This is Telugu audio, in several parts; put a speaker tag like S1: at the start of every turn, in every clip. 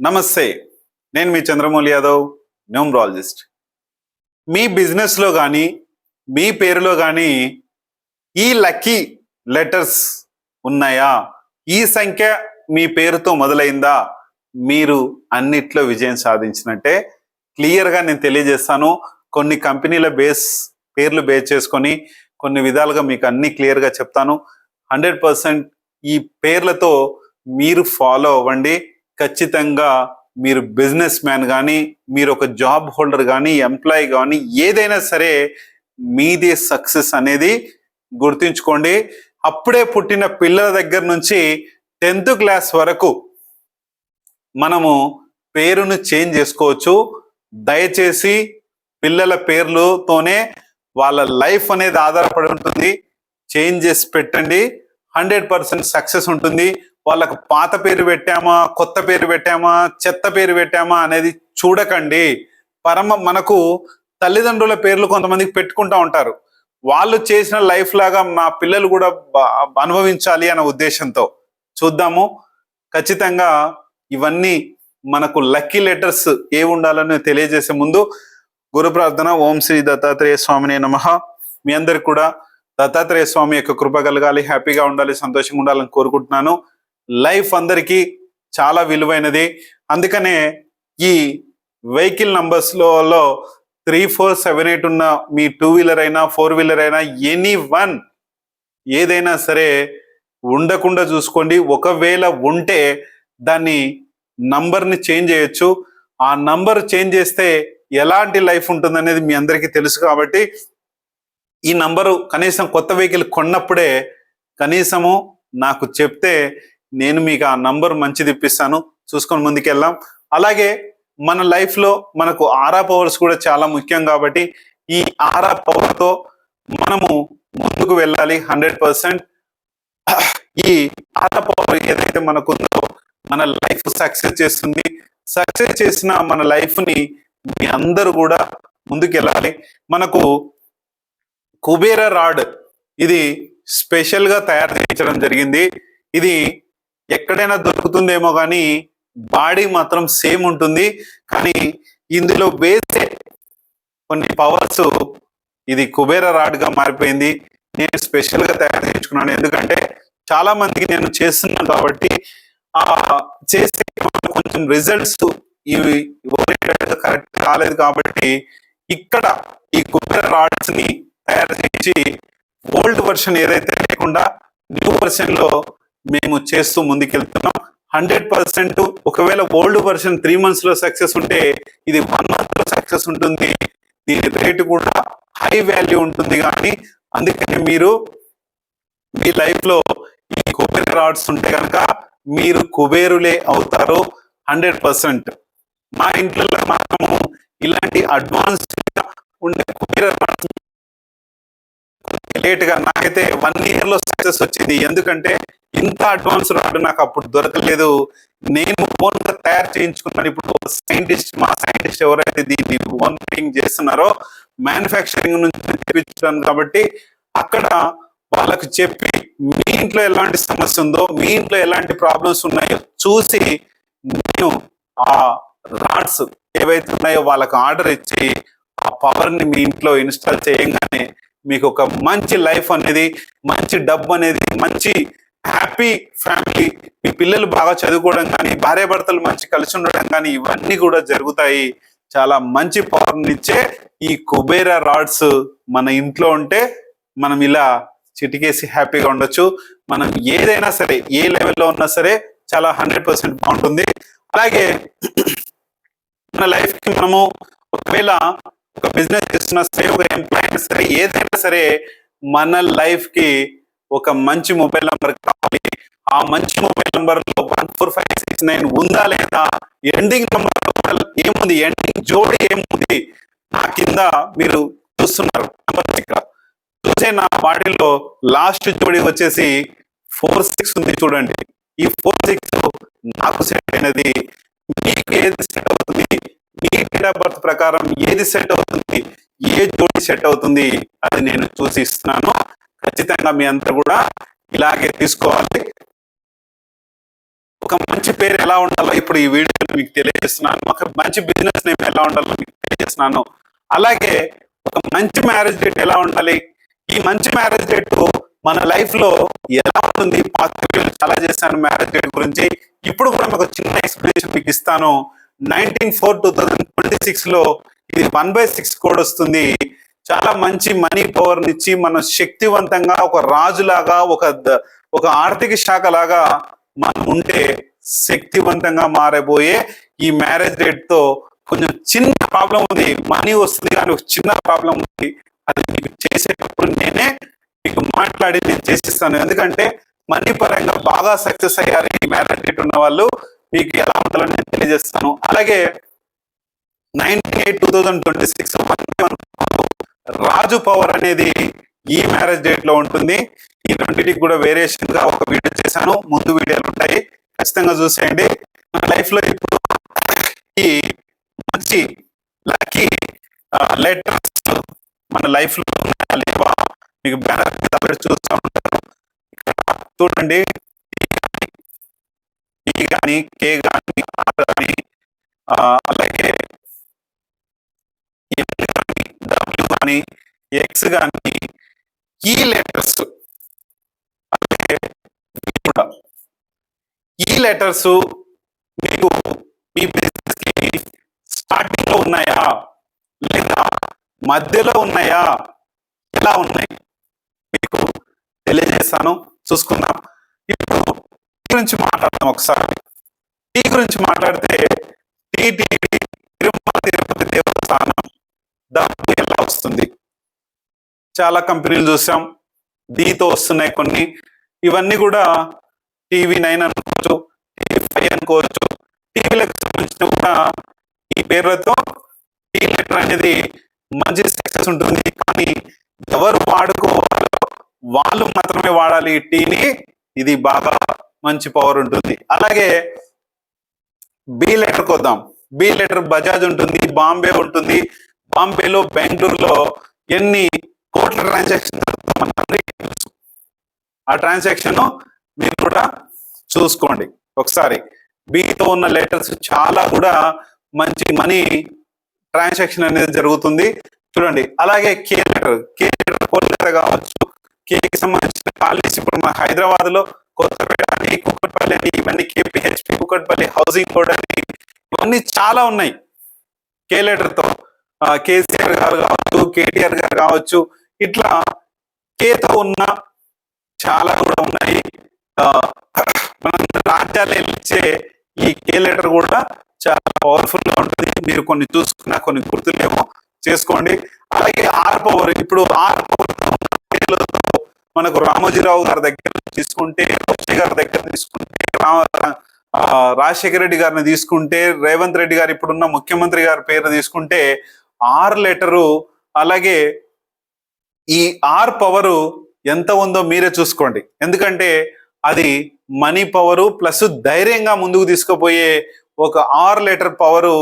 S1: నమస్తే నేను మీ చంద్రమౌళి యాదవ్ న్యూమరాలజిస్ట్. మీ బిజినెస్లో కానీ మీ పేరులో కానీ ఈ లక్కీ లెటర్స్ ఉన్నాయా? ఈ సంఖ్య మీ పేరుతో మొదలైందా? మీరు అన్నిట్లో విజయం సాధించినట్టే క్లియర్గా నేను తెలియజేస్తాను. కొన్ని కంపెనీల బేస్ పేర్లు బేస్ చేసుకొని కొన్ని విధాలుగా మీకు అన్ని క్లియర్గా చెప్తాను. హండ్రెడ్ పర్సెంట్ ఈ పేర్లతో మీరు ఫాలో అవ్వండి. ఖచ్చితంగా మీరు బిజినెస్ మ్యాన్ కానీ మీరు ఒక జాబ్ హోల్డర్ కానీ ఎంప్లాయీ కానీ ఏదైనా సరే మీదే సక్సెస్ అనేది గుర్తుంచుకోండి. అప్పుడే పుట్టిన పిల్లల దగ్గర నుంచి టెన్త్ క్లాస్ వరకు మనము పేరును చేంజ్ చేసుకోవచ్చు. దయచేసి పిల్లల పేర్లతోనే వాళ్ళ లైఫ్ అనేది ఆధారపడి ఉంటుంది. చేంజ్ చేసి పెట్టండి. హండ్రెడ్ పర్సెంట్ సక్సెస్ ఉంటుంది. వాళ్ళకు పాత పేరు పెట్టామా కొత్త పేరు పెట్టామా చెత్త పేరు పెట్టామా అనేది చూడకండి. పరమ మనకు తల్లిదండ్రుల పేర్లు కొంతమందికి పెట్టుకుంటా ఉంటారు. వాళ్ళు చేసిన లైఫ్ లాగా మా పిల్లలు కూడా అనుభవించాలి అనే ఉద్దేశంతో చూద్దాము. ఖచ్చితంగా ఇవన్నీ మనకు లక్కీ లెటర్స్ ఏ ఉండాలని తెలియజేసే ముందు గురు ప్రార్థన ఓం శ్రీ దత్తాత్రేయ స్వామిని నమ. మీ అందరికి కూడా దత్తాత్రేయ స్వామి యొక్క కృప కలగాలి హ్యాపీగా ఉండాలి సంతోషంగా ఉండాలని కోరుకుంటున్నాను. లైఫ్ అందరికీ చాలా విలువైనది. అందుకనే ఈ వెహికల్ నంబర్స్లో త్రీ ఫోర్ సెవెన్ ఎయిట్ ఉన్న మీ టూ వీలర్ అయినా ఫోర్ వీలర్ అయినా ఎనీ వన్ ఏదైనా సరే ఉండకుండా చూసుకోండి. ఒకవేళ ఉంటే దాన్ని నంబర్ని చేంజ్ చేయొచ్చు. ఆ నంబర్ చేంజ్ చేస్తే ఎలాంటి లైఫ్ ఉంటుంది అనేది మీ అందరికీ తెలుసు కాబట్టి ఈ నంబరు కనీసం కొత్త వెహికల్ కొన్నప్పుడే కనీసము నాకు చెప్తే నేను మీకు ఆ నంబర్ మంచిది ఇప్పిస్తాను చూసుకొని ముందుకెళ్దాం. అలాగే మన లైఫ్లో మనకు ఆరా పవర్స్ కూడా చాలా ముఖ్యం కాబట్టి ఈ ఆరా పవర్తో మనము ముందుకు వెళ్ళాలి హండ్రెడ్ పర్సెంట్. ఈ ఆరా పవర్ ఏదైతే మనకు ఉందో మన లైఫ్ సక్సెస్ చేస్తుంది. సక్సెస్ చేసిన మన లైఫ్ని మీ అందరూ కూడా ముందుకెళ్ళాలి. మనకు కుబేర రాడ్ ఇది స్పెషల్గా తయారు చేయించడం జరిగింది. ఇది ఎక్కడైనా దొరుకుతుందేమో కానీ బాడీ మాత్రం సేమ్ ఉంటుంది. కానీ ఇందులో వేసే కొన్ని పవర్స్ ఇది కుబేర రాడ్గా మారిపోయింది. నేను స్పెషల్గా తయారు చేయించుకున్నాను. ఎందుకంటే చాలా మందికి నేను చేస్తున్నాను కాబట్టి ఆ చేసే కొంచెం రిజల్ట్స్ ఇవి కరెక్ట్ కాలేదు కాబట్టి ఇక్కడ ఈ కుబేర రాడ్స్ని తయారు చేసి ఓల్డ్ వర్షన్ ఏదైతే లేకుండా న్యూ వర్షన్లో మేము చేస్తూ ముందుకెళ్తున్నాం. హండ్రెడ్ పర్సెంట్ ఒకవేళ ఓల్డ్ వర్షన్ త్రీ మంత్స్లో సక్సెస్ ఉంటే ఇది వన్ మంత్లో సక్సెస్ ఉంటుంది. దీని రేటు కూడా హై వాల్యూ ఉంటుంది కానీ అందుకని మీరు మీ లైఫ్లో ఈ కుబేర రాడ్స్ ఉంటే కనుక మీరు కుబేరులే అవుతారు హండ్రెడ్ పర్సెంట్. మా ఇంట్లో మాత్రము ఇలాంటి అడ్వాన్స్ ఉండే కుబేర రాడ్స్ లేట్గా నాకైతే వన్ ఇయర్లో సక్సెస్ వచ్చింది. ఎందుకంటే ఇంత అడ్వాన్స్ రాడ్ నాకు అప్పుడు దొరకలేదు. నేను ఓన్గా తయారు చేయించుకున్నాను. ఇప్పుడు సైంటిస్ట్ మా సైంటిస్ట్ ఎవరైతే దీన్ని ఓన్ చేస్తున్నారో మ్యానుఫ్యాక్చరింగ్ నుంచి తెప్పించాను కాబట్టి అక్కడ వాళ్ళకు చెప్పి మీ ఇంట్లో ఎలాంటి సమస్య ఉందో మీ ఇంట్లో ఎలాంటి ప్రాబ్లమ్స్ ఉన్నాయో చూసి నేను ఆ రాడ్స్ ఏవైతే ఉన్నాయో వాళ్ళకి ఆర్డర్ ఇచ్చి ఆ పవర్ని మీ ఇంట్లో ఇన్స్టాల్ చేయంగానే మీకు ఒక మంచి లైఫ్ అనేది మంచి డబ్బు అనేది మంచి హ్యాపీ ఫ్యామిలీ మీ పిల్లలు బాగా చదువుకోవడం కానీ భార్యాభర్తలు మంచి కలిసి ఉండడం కానీ ఇవన్నీ కూడా జరుగుతాయి. చాలా మంచి పవర్నిచ్చే ఈ కుబేర రాడ్స్ మన ఇంట్లో ఉంటే మనం ఇలా చిటికేసి హ్యాపీగా ఉండొచ్చు. మనం ఏదైనా సరే ఏ లెవెల్లో ఉన్నా సరే చాలా హండ్రెడ్ పర్సెంట్ బాగుంటుంది. అలాగే మన లైఫ్కి మనము ఒకవేళ ఒక బిజినెస్ చేస్తున్నా సరే ఒక ఎంప్లాయ్ అయినా సరే ఏదైనా సరే మన లైఫ్కి ఒక మంచి మొబైల్ నంబర్ కావాలి. ఆ మంచి మొబైల్ నంబర్లో one four five six nine ఉందా లేదా? ఎండింగ్ నంబర్ ఏముంది? ఎండింగ్ జోడి ఏముంది? నా కింద మీరు చూస్తున్నారు. ఇక్కడ చూసే నా బాడీలో లాస్ట్ జోడి వచ్చేసి ఫోర్ సిక్స్ ఉంది చూడండి. ఈ ఫోర్ సిక్స్ నాకు సెట్ అయినది. మీకు ఏది సెట్ అవుతుంది? మీ డేట్ ఆఫ్ బర్త్ ప్రకారం ఏది సెట్ అవుతుంది? ఏ జోడి సెట్ అవుతుంది? అది నేను చూసి ఇస్తున్నాను. ఖచ్చితంగా మీ అంతా కూడా ఇలాగే తీసుకోవాలి. ఒక మంచి పేరు ఎలా ఉండాలో ఇప్పుడు ఈ వీడియోలో మీకు తెలియజేస్తున్నాను. ఒక మంచి బిజినెస్ నేమ్ ఎలా ఉండాలో మీకు తెలియజేస్తున్నాను. అలాగే ఒక మంచి మ్యారేజ్ డేట్ ఎలా ఉండాలి? ఈ మంచి మ్యారేజ్ డేట్ మన లైఫ్లో ఎలా ఉంటుంది? పాత్ర చాలా చేశాను మ్యారేజ్ డేట్ గురించి. ఇప్పుడు కూడా మీకు ఒక చిన్న ఎక్స్ప్లెనేషన్ మీకు ఇస్తాను. Nineteen four two thousand twenty సిక్స్లో ఇది వన్ బై సిక్స్ కోడ్ వస్తుంది. చాలా మంచి మనీ పవర్ ఇచ్చి మనం శక్తివంతంగా ఒక రాజులాగా ఒక ఒక ఆర్థిక శాఖ లాగా మనం ఉంటే శక్తివంతంగా మారబోయే ఈ మ్యారేజ్ డేట్తో కొంచెం చిన్న ప్రాబ్లం ఉంది. మనీ వస్తుంది కానీ ఒక చిన్న ప్రాబ్లం ఉంది. అది మీకు చేసేటప్పుడు నేనే మీకు మాట్లాడి నేను చేసిస్తాను. ఎందుకంటే మనీ పరంగా బాగా సక్సెస్ అయ్యారు ఈ మ్యారేజ్ డేట్ ఉన్న వాళ్ళు. మీకు ఎలా ఉండాలని నేను తెలియజేస్తాను. అలాగే nineteen eight two thousand twenty six Raju power అనేది ఈ మ్యారేజ్ డేట్లో ఉంటుంది. ఈ రెండింటికి కూడా వేరియేషన్గా ఒక వీడియో చేశాను. ముందు వీడియోలు ఉంటాయి. ఖచ్చితంగా చూసేయండి. మన లైఫ్లో ఇప్పుడు ఈ మంచి లక్కీ లెటర్స్ మన లైఫ్లో లేవా? మీకు బ్యానర్ చూస్తూ ఉంటారు. చూడండి. కానీ కే కానీ ఆర్ కానీ అలాగే కానీ ఎక్స్ కానీ ఈ లెటర్స్ అంటే కూడా. ఈ లెటర్స్ మీకు మీ బిజినెస్కి స్టార్టింగ్లో ఉన్నాయా? లేదా మధ్యలో ఉన్నాయా? ఎలా ఉన్నాయి? మీకు తెలియజేస్తాను చూసుకుందాం. ఇప్పుడు టీ గురించి మాట్లాడదాం ఒకసారి. టీ గురించి మాట్లాడితే టీటీడీ తిరుమల తిరుపతి దేవస్థానం వస్తుంది. చాలా కంపెనీలు చూసాం. దీతో వస్తున్నాయి కొన్ని. ఇవన్నీ కూడా టీవీ నైన్ అనుకోవచ్చు టీవీ ఫైవ్ అనుకోవచ్చు టీవీలకు సంబంధించిన కూడా ఈ పేర్లతో టీ లెటర్ అనేది మంచి సక్సెస్ ఉంటుంది. కానీ ఎవరు వాడుకోవాలో వాళ్ళు మాత్రమే వాడాలి ఈ టీని ఇది బాగా మంచి పవర్ ఉంటుంది. అలాగే బి లెటర్ కొద్దాం. బి లెటర్ బజాజ్ ఉంటుంది బాంబే ఉంటుంది. బాంబేలో బెంగళూరులో ఎన్ని కోట్ల ట్రాన్సాక్షన్ తెలుసు. ఆ ట్రాన్సాక్షన్ మీరు కూడా చూసుకోండి. ఒకసారి బీతో ఉన్న లెటర్స్ చాలా కూడా మంచి మనీ ట్రాన్సాక్షన్ అనేది జరుగుతుంది. చూడండి. అలాగే K letter K letter Kolkata కావచ్చు. కేకి సంబంధించిన కాలనీస్ ఇప్పుడు మన హైదరాబాద్లో కొత్తపేట అని కుక్కట్పల్లి అని ఇవన్నీ కేపీహెచ్పి కుక్కట్పల్లి హౌసింగ్ బోర్డ్ అని ఇవన్నీ చాలా ఉన్నాయి. కే లెటర్తో కేసీఆర్ గారు కావచ్చు కేటీఆర్ గారు కావచ్చు ఇట్లా కేతో ఉన్న చాలా కూడా ఉన్నాయి. మనం రాజ్యాలు ఇచ్చే ఈ కే లెటర్ కూడా చాలా పవర్ఫుల్గా ఉంటుంది. మీరు కొన్ని చూసుకున్నా కొన్ని గుర్తులేమో చేసుకోండి. అలాగే ఆర్ పవర్ ఇప్పుడు ఆర్ పవర్ మనకు రామోజీరావు గారి దగ్గర తీసుకుంటే రోషి గారి దగ్గర తీసుకుంటే రాజశేఖర రెడ్డి గారిని తీసుకుంటే రేవంత్ రెడ్డి గారు ఇప్పుడున్న ముఖ్యమంత్రి గారి పేరు తీసుకుంటే ఆర్ లెటరు అలాగే ఈ ఆర్ పవరు ఎంత ఉందో మీరే చూసుకోండి. ఎందుకంటే అది మనీ పవరు ప్లస్ ధైర్యంగా ముందుకు తీసుకుపోయే ఒక ఆర్ లెటర్ పవరు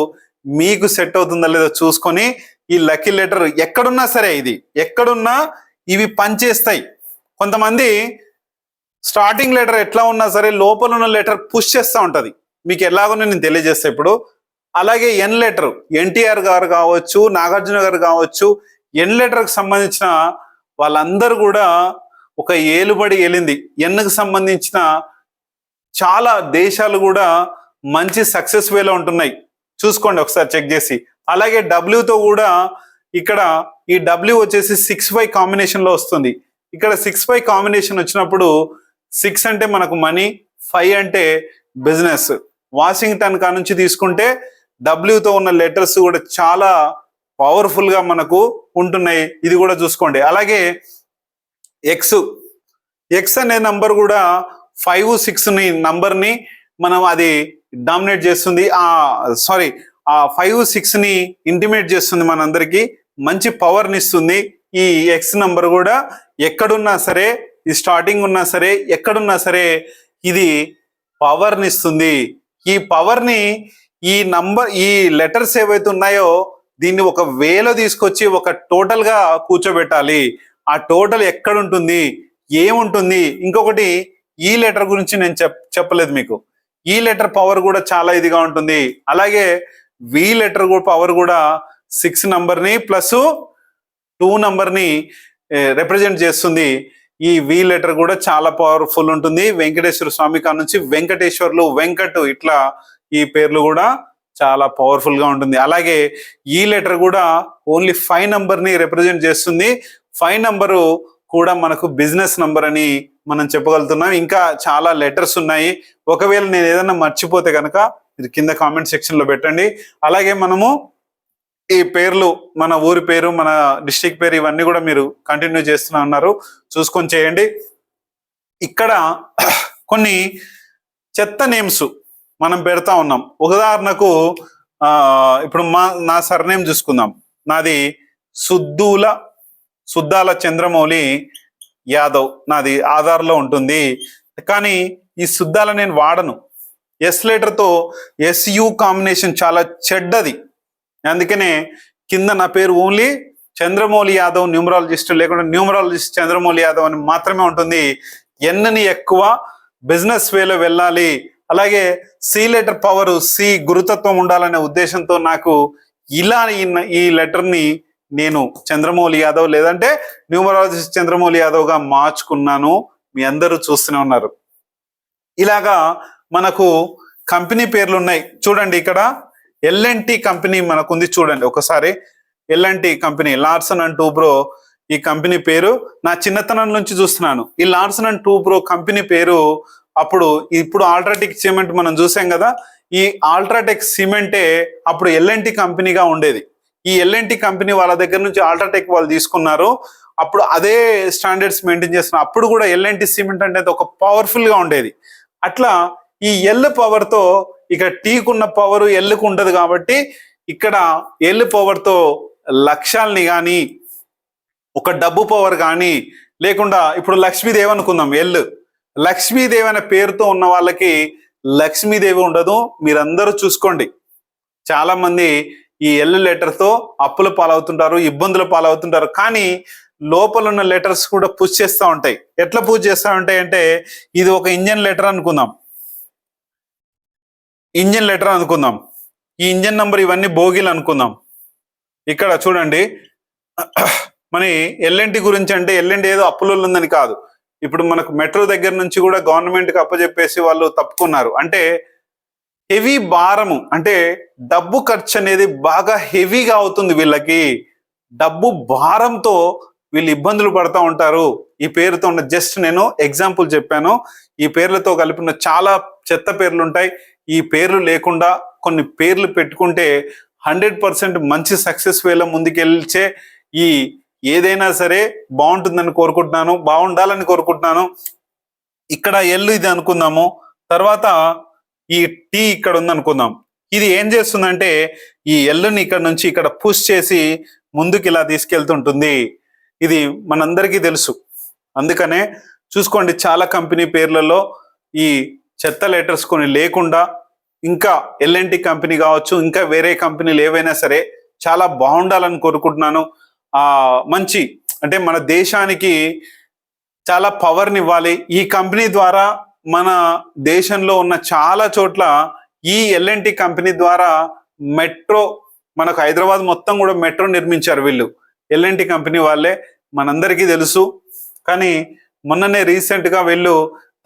S1: మీకు సెట్ అవుతుందో లేదో చూసుకొని ఈ లక్కీ లెటర్ ఎక్కడున్నా సరే ఇది ఎక్కడున్నా ఇవి పనిచేస్తాయి. కొంతమంది స్టార్టింగ్ లెటర్ ఎట్లా ఉన్నా సరే లోపల ఉన్న లెటర్ పుష్ చేస్తూ ఉంటుంది. మీకు ఎలాగో నేను తెలియజేస్తా ఇప్పుడు. అలాగే ఎన్ లెటర్ ఎన్టీఆర్ గారు కావచ్చు నాగార్జున గారు కావచ్చు ఎన్ లెటర్కి సంబంధించిన వాళ్ళందరూ కూడా ఒక ఏలుబడి ఏలింది. ఎన్కు సంబంధించిన చాలా దేశాలు కూడా మంచి సక్సెస్ వేలో ఉంటున్నాయి. చూసుకోండి ఒకసారి చెక్ చేసి. అలాగే డబ్ల్యూతో కూడా ఇక్కడ ఈ డబ్ల్యూ వచ్చేసి సిక్స్ ఫైవ్ కాంబినేషన్లో వస్తుంది. ఇక్కడ సిక్స్ ఫైవ్ కాంబినేషన్ వచ్చినప్పుడు సిక్స్ అంటే మనకు మనీ ఫైవ్ అంటే బిజినెస్ వాషింగ్టన్ కా నుంచి తీసుకుంటే డబ్ల్యూతో ఉన్న లెటర్స్ కూడా చాలా పవర్ఫుల్గా మనకు ఉంటున్నాయి. ఇది కూడా చూసుకోండి. అలాగే ఎక్స్ ఎక్స్ అనే నంబర్ కూడా ఫైవ్ సిక్స్ని నంబర్ని మనం అది డామినేట్ చేస్తుంది. ఆ సారీ ఆ ఫైవ్ సిక్స్ని ఇంటిమేట్ చేస్తుంది మనందరికీ. మంచి పవర్ని ఇస్తుంది. ఈ ఎక్స్ నంబర్ కూడా ఎక్కడున్నా సరే ఈ స్టార్టింగ్ ఉన్నా సరే ఎక్కడున్నా సరే ఇది పవర్ని ఇస్తుంది. ఈ పవర్ని ఈ నంబర్ ఈ లెటర్స్ ఏవైతే ఉన్నాయో దీన్ని ఒక వేలో తీసుకొచ్చి ఒక టోటల్గా కూర్చోబెట్టాలి. ఆ టోటల్ ఎక్కడ ఉంటుంది ఏముంటుంది? ఇంకొకటి ఈ లెటర్ గురించి నేను చెప్ చెప్పలేదు మీకు. ఈ లెటర్ పవర్ కూడా చాలా ఇదిగా ఉంటుంది. అలాగే వి లెటర్ పవర్ కూడా సిక్స్ నంబర్ని ప్లస్ టూ నంబర్ని రిప్రజెంట్ చేస్తుంది. ఈ వి లెటర్ కూడా చాలా పవర్ఫుల్ ఉంటుంది. వెంకటేశ్వర స్వామి కా నుంచి వెంకటేశ్వర్లు వెంకట్ ఇట్లా ఈ పేర్లు కూడా చాలా పవర్ఫుల్గా ఉంటుంది. అలాగే ఈ లెటర్ కూడా ఓన్లీ ఫైవ్ నెంబర్ని రిప్రజెంట్ చేస్తుంది. ఫైవ్ నంబరు కూడా మనకు బిజినెస్ నంబర్ అని మనం చెప్పగలుగుతున్నాం. ఇంకా చాలా లెటర్స్ ఉన్నాయి. ఒకవేళ నేను ఏదైనా మర్చిపోతే కనుక ఇది కింద కామెంట్ సెక్షన్లో పెట్టండి. అలాగే మనము ఈ పేర్లు మన ఊరి పేరు మన డిస్టిక్ పేరు ఇవన్నీ కూడా మీరు కంటిన్యూ చేస్తున్నా ఉన్నారు చూసుకొని చేయండి. ఇక్కడ కొన్ని చెత్త నేమ్స్ మనం పెడతా ఉన్నాం. ఉదాహరణకు ఇప్పుడు మా నా సర్నేమ్ చూసుకుందాం. నాది సుద్దుల సుద్దాల చంద్రమౌళి యాదవ్ నాది ఆధార్లో ఉంటుంది. కానీ ఈ సుద్దాల నేను వాడను. ఎస్ లెటర్తో ఎస్యు కాంబినేషన్ చాలా చెడ్డది. అందుకనే కింద నా పేరు ఓన్లీ చంద్రమౌళి యాదవ్ న్యూమరాలజిస్ట్ లేకుండా న్యూమరాలజిస్ట్ చంద్రమౌళి యాదవ్ అని మాత్రమే ఉంటుంది. ఎన్నని ఎక్కువ బిజినెస్ వేలో వెళ్ళాలి. అలాగే సి లెటర్ పవర్ సి గురుతత్వం ఉండాలనే ఉద్దేశంతో నాకు ఇలా ఈ- ఈ లెటర్ని నేను చంద్రమౌళి యాదవ్ లేదంటే న్యూమరాలజిస్ట్ చంద్రమౌళి యాదవ్గా మార్చుకున్నాను. మీ అందరూ చూస్తూనే ఉన్నారు. ఇలాగా మనకు కంపెనీ పేర్లు ఉన్నాయి చూడండి ఇక్కడ ఎల్ఎన్టి కంపెనీ మనకుంది చూడండి ఒకసారి. L N T company Larsen and Toubro ఈ కంపెనీ పేరు. నా చిన్నతనం నుంచి చూస్తున్నాను. ఈ లార్సన్ అండ్ టూబ్రో కంపెనీ పేరు అప్పుడు ఇప్పుడు ఆల్ట్రాటెక్ సిమెంట్ మనం చూసాం కదా ఈ ఆల్ట్రాటెక్ సిమెంటే అప్పుడు ఎల్ఎన్టి కంపెనీగా ఉండేది. ఈ ఎల్ఎన్టి కంపెనీ వాళ్ళ దగ్గర నుంచి ఆల్ట్రాటెక్ వాళ్ళు తీసుకున్నారు. అప్పుడు అదే స్టాండర్డ్స్ మెయింటైన్ చేస్తున్నారు. అప్పుడు కూడా ఎల్ఎన్టీ సిమెంట్ అనేది ఒక పవర్ఫుల్గా ఉండేది. అట్లా ఈ ఎల్ పవర్తో ఇక్కడ టీకున్న పవర్ ఎల్కు ఉండదు కాబట్టి ఇక్కడ ఎల్ పవర్తో లక్ష్యాల్ని కానీ ఒక డబ్బు పవర్ కానీ లేకుండా ఇప్పుడు లక్ష్మీదేవ్ అనుకుందాం ఎల్ లక్ష్మీదేవి అనే పేరుతో ఉన్న వాళ్ళకి లక్ష్మీదేవి ఉండదు. మీరందరూ చూసుకోండి. చాలా మంది ఈ ఎల్ లెటర్తో అప్పుల పాలవుతుంటారు ఇబ్బందుల పాలవుతుంటారు. కానీ లోపల ఉన్న లెటర్స్ కూడా పూజ చేస్తూ ఉంటాయి. ఎట్లా పూజ చేస్తూ ఉంటాయి అంటే ఇది ఒక ఇంజన్ లెటర్ అనుకుందాం. ఇంజన్ లెటర్ అనుకుందాం. ఈ ఇంజన్ నంబర్ ఇవన్నీ బోగీలు అనుకుందాం. ఇక్కడ చూడండి. మరి ఎల్ఎన్టీ గురించి అంటే ఎల్ఎన్టీ ఏదో అప్పులు ఉందని కాదు. ఇప్పుడు మనకు మెట్రో దగ్గర నుంచి కూడా గవర్నమెంట్కి అప్పజెప్పేసి అప్పచెప్పేసి వాళ్ళు తప్పుకున్నారు. అంటే హెవీ భారము అంటే డబ్బు ఖర్చు అనేది బాగా హెవీగా అవుతుంది వీళ్ళకి. డబ్బు భారంతో వీళ్ళు ఇబ్బందులు పడతా ఉంటారు. ఈ పేరుతో ఉన్న జస్ట్ నేను ఎగ్జాంపుల్ చెప్పాను. ఈ పేర్లతో కలిపిన చాలా చెత్త పేర్లు ఉంటాయి. ఈ పేర్లు లేకుండా కొన్ని పేర్లు పెట్టుకుంటే హండ్రెడ్ పర్సెంట్ మంచి సక్సెస్ వేలో ముందుకెళ్ళే ఈ ఏదైనా సరే బాగుంటుందని కోరుకుంటున్నాను బాగుండాలని కోరుకుంటున్నాను. ఇక్కడ ఎల్లు ఇది అనుకుందాము. తర్వాత ఈ టీ ఇక్కడ ఉంది అనుకుందాం. ఇది ఏం చేస్తుందంటే ఈ ఎల్లుని ఇక్కడ నుంచి ఇక్కడ పుష్ చేసి ముందుకు ఇలా తీసుకెళ్తుంటుంది. ఇది మనందరికీ తెలుసు. అందుకనే చూసుకోండి చాలా కంపెనీ పేర్లలో ఈ చెత్త లెటర్స్ కొన్ని లేకుండా ఇంకా ఎల్ఎన్టీ కంపెనీ కావచ్చు ఇంకా వేరే కంపెనీలు ఏవైనా సరే చాలా బాగుండాలని కోరుకుంటున్నాను. మంచి అంటే మన దేశానికి చాలా పవర్ని ఇవ్వాలి. ఈ కంపెనీ ద్వారా మన దేశంలో ఉన్న చాలా చోట్ల ఈ ఎల్ఎన్టి కంపెనీ ద్వారా మెట్రో మనకు హైదరాబాద్ మొత్తం కూడా మెట్రో నిర్మించారు వీళ్ళు. ఎల్ఎన్టి కంపెనీ వాళ్ళే మనందరికీ తెలుసు. కానీ మొన్ననే రీసెంట్గా వీళ్ళు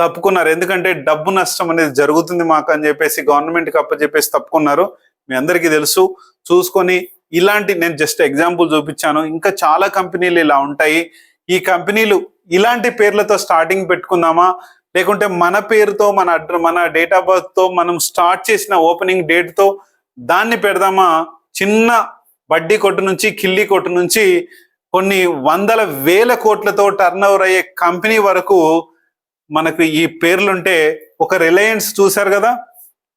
S1: తప్పుకున్నారు. ఎందుకంటే డబ్బు నష్టం అనేది జరుగుతుంది మాకు అని చెప్పేసి గవర్నమెంట్కి అప్పచెప్పేసి తప్పుకున్నారు. మీ అందరికీ తెలుసు. చూసుకొని ఇలాంటి నేను జస్ట్ ఎగ్జాంపుల్ చూపించాను. ఇంకా చాలా కంపెనీలు ఇలా ఉంటాయి. ఈ కంపెనీలు ఇలాంటి పేర్లతో స్టార్టింగ్ పెట్టుకుందామా? లేకుంటే మన పేరుతో మన అడ్ర మన డేట్ ఆఫ్ బర్త్తో మనం స్టార్ట్ చేసిన ఓపెనింగ్ డేట్తో దాన్ని పెడదామా? చిన్న వడ్డీ కొట్టు నుంచి కిల్లి కొట్టు నుంచి కొన్ని వందల వేల కోట్లతో టర్న్ ఓవర్ అయ్యే కంపెనీ వరకు మనకు ఈ పేర్లుంటే ఒక రిలయన్స్ చూశారు కదా?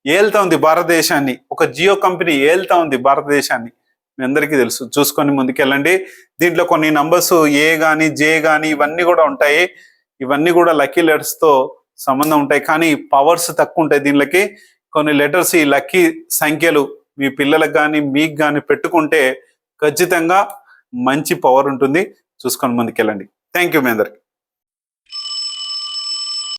S1: ఏల్తా ఉంది భారతదేశాన్ని. ఒక జియో కంపెనీ ఏల్తా ఉంది భారతదేశాన్ని. మీ అందరికీ తెలుసు. చూసుకొని ముందుకెళ్ళండి. దీంట్లో కొన్ని నంబర్స్ ఏ గాని జే గాని ఇవన్నీ కూడా ఉంటాయి. ఇవన్నీ కూడా లక్కీ లెటర్స్తో సంబంధం ఉంటాయి. కానీ పవర్స్ తక్కువ ఉంటాయి దీనిలోకి కొన్ని లెటర్స్ ఈ లక్కీ సంఖ్యలు మీ పిల్లలకు కానీ మీకు కానీ పెట్టుకుంటే ఖచ్చితంగా మంచి పవర్ ఉంటుంది. చూసుకొని ముందుకెళ్ళండి. థ్యాంక్ యూ మీ అందరికి.